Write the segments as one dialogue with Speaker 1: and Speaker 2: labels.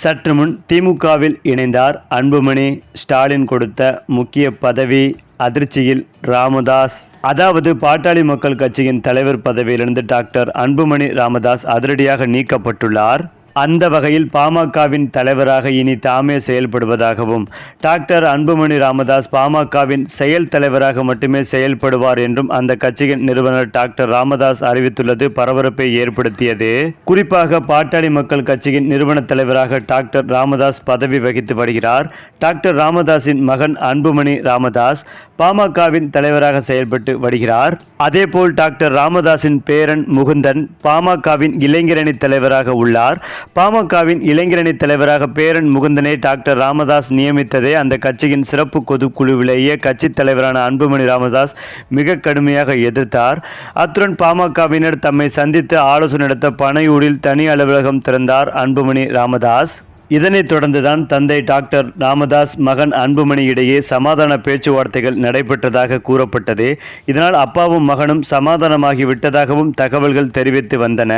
Speaker 1: சற்று முன் திமுகவில் இணைந்தார் அன்புமணி. ஸ்டாலின் கொடுத்த முக்கிய பதவி அதிர்ச்சியில் ராமதாஸ். அதாவது பாட்டாளி மக்கள் கட்சியின் தலைவர் பதவியிலிருந்து டாக்டர் அன்புமணி ராமதாஸ் அதிரடியாக நீக்கப்பட்டுள்ளார். அந்த வகையில் பாமகவின் தலைவராக இனி தாமே செயல்படுவதாகவும் டாக்டர் அன்புமணி ராமதாஸ் பாமகவின் செயல் தலைவராக மட்டுமே செயல்படுவார் என்றும் அந்த கட்சியின் நிறுவனர் டாக்டர் ராமதாஸ் அறிவித்துள்ளது. பரபரப்பை ஏற்படுத்தியது. குறிப்பாக பாட்டாளி மக்கள் கட்சியின் நிறுவன தலைவராக டாக்டர் ராமதாஸ் பதவி வகித்து வருகிறார். டாக்டர் ராமதாஸின் மகன் அன்புமணி ராமதாஸ் பாமகவின் தலைவராக செயல்பட்டு வருகிறார். அதேபோல் டாக்டர் ராமதாஸின் பேரன் முகுந்தன் பாமகவின் இளைஞரணி தலைவராக உள்ளார். பாமகவின் இளைஞரணி தலைவராக பேரன் முகுந்தனை டாக்டர் ராமதாஸ் நியமித்ததை அந்த கட்சியின் சிறப்பு பொதுக்குழுவிலேயே கட்சித் தலைவரான அன்புமணி ராமதாஸ் மிக கடுமையாக எதிர்த்தார். அத்துடன் பாமகவினர் தம்மை சந்தித்து ஆலோசனை நடத்த பனையூரில் தனி அலுவலகம் திறந்தார் அன்புமணி ராமதாஸ். இதனைத் தொடர்ந்துதான் தந்தை டாக்டர் ராமதாஸ் மகன் அன்புமணி இடையே சமாதான பேச்சுவார்த்தைகள் நடைபெற்றதாக கூறப்பட்டது. இதனால் அப்பாவும் மகனும் சமாதானமாகி விட்டதாகவும் தகவல்கள் தெரிவித்து வந்தன.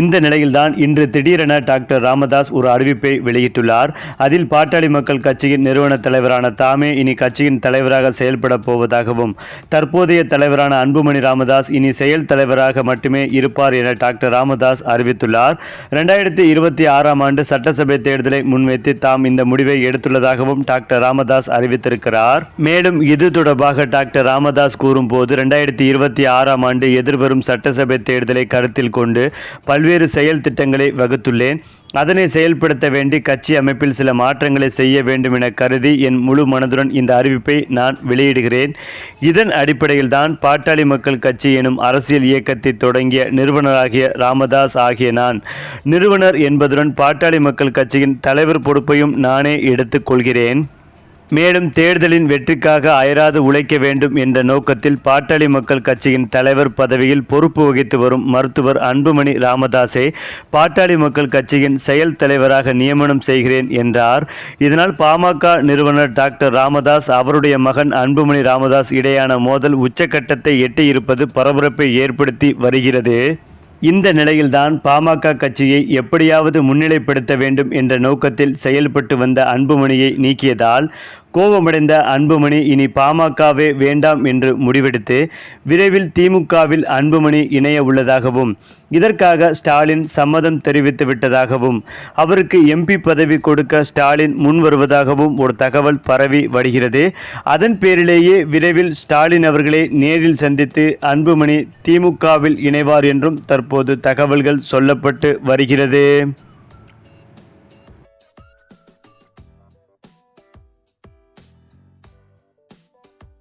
Speaker 1: இந்த நிலையில்தான் இன்று திடீரென டாக்டர் ராமதாஸ் ஒரு அறிவிப்பை வெளியிட்டுள்ளார். அதில் பாட்டாளி மக்கள் கட்சியின் நிறுவன தலைவரான தாமே இனி கட்சியின் தலைவராக செயல்பட போவதாகவும் தற்போதைய தலைவரான அன்புமணி ராமதாஸ் இனி செயல் தலைவராக மட்டுமே இருப்பார் என டாக்டர் ராமதாஸ் அறிவித்துள்ளார். ரெண்டாயிரத்தி இருபத்தி ஆறாம் ஆண்டு சட்டசபை தேர்தலை முன்வைத்து தாம் இந்த முடிவை எடுத்துள்ளதாகவும் டாக்டர் ராமதாஸ் அறிவித்திருக்கிறார். மேலும் இது தொடர்பாக டாக்டர் ராமதாஸ் கூறும்போது ரெண்டாயிரத்தி இருபத்தி ஆறாம் ஆண்டு எதிர்வரும் சட்டசபை தேர்தலை கருத்தில் கொண்டு பல்வேறு பல்வேறு செயல் திட்டங்களை வகுத்துள்ளேன். அதனை செயல்படுத்த வேண்டி கட்சி அமைப்பில் சில மாற்றங்களை செய்ய வேண்டும் என கருதி என் முழு மனதுடன் இந்த அறிவிப்பை நான் வெளியிடுகிறேன். இதன் அடிப்படையில் தான் பாட்டாளி மக்கள் கட்சி எனும் அரசியல் இயக்கத்தை தொடங்கிய நிறுவனராகிய ராமதாஸ் ஆகிய நான். நிறுவனர் என்பதுடன் பாட்டாளி மக்கள் கட்சியின் தலைவர் பொறுப்பையும் நானே எடுத்துக்கொள்கிறேன் மேலும் தேர்தலின் வெற்றிக்காக அயராது உழைக்க வேண்டும் என்ற நோக்கத்தில் பாட்டாளி மக்கள் கட்சியின் தலைவர் பதவியில் பொறுப்பு வகித்து வரும் மருத்துவர் அன்புமணி ராமதாஸை பாட்டாளி மக்கள் கட்சியின் செயல் தலைவராக நியமனம் செய்கிறேன் என்றார். இதனால் பாமக நிறுவனர் டாக்டர் ராமதாஸ் அவருடைய மகன் அன்புமணி ராமதாஸ் இடையான மோதல் உச்சக்கட்டத்தை எட்டியிருப்பது பரபரப்பை ஏற்படுத்தி வருகிறது. இந்த நிலையில்தான் பாமக கட்சியை எப்படியாவது முன்னிலைப்படுத்த வேண்டும் என்ற நோக்கத்தில் செயல்பட்டு வந்த அன்புமணியை நீக்கியதால் கோபமடைந்த அன்புமணி இனி பாமகவே வேண்டாம் என்று முடிவெடுத்து விரைவில் திமுகவில் அன்புமணி இணைய உள்ளதாகவும் இதற்காக ஸ்டாலின் சம்மதம் தெரிவித்து விட்டதாகவும் அவருக்கு எம்பி பதவி கொடுக்க ஸ்டாலின் முன் வருவதாகவும் ஒரு தகவல் பரவி வருகிறது. அதன் பேரிலேயே விரைவில் ஸ்டாலின் அவர்களை நேரில் சந்தித்து அன்புமணி திமுகவில் இணைவார் என்றும் தற்போது தகவல்கள் சொல்லப்பட்டு வருகிறது.